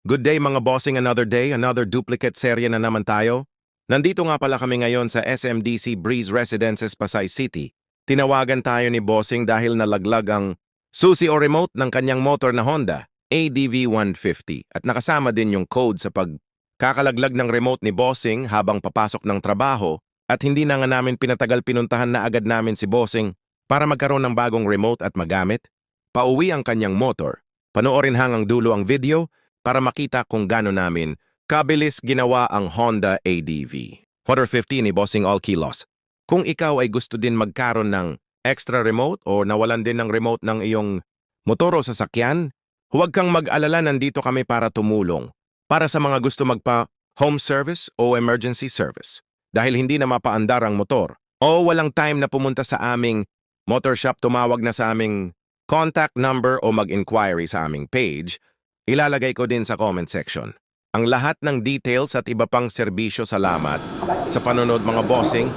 Good day mga bossing, another day, another duplicate serye na naman tayo. Nandito nga pala kami ngayon sa SMDC Breeze Residences, Pasay City. Tinawagan tayo ni bossing dahil nalaglag ang susi o remote ng kanyang motor na Honda ADV 150 at nakasama din yung code sa pagkakalaglag ng remote ni bossing habang papasok ng trabaho at hindi na nga namin pinatagal pinuntahan na agad namin si bossing para magkaroon ng bagong remote at magamit. Pauwi ang kanyang motor. Panoorin hangang dulo ang video para makita kung gaano namin kabilis ginawa ang Honda ADV. Quarter 50 ni Bossing All Kilos. Kung ikaw ay gusto din magkaroon ng extra remote o nawalan din ng remote ng iyong motor o sasakyan, huwag kang mag-alala nandito kami para tumulong. Para sa mga gusto magpa home service o emergency service. Dahil hindi na mapaandar ang motor o walang time na pumunta sa aming motor shop tumawag na sa aming contact number o mag-inquiry sa aming page, ilalagay ko din sa comment section. Ang lahat ng details at iba pang serbisyo salamat sa panonood mga bossing.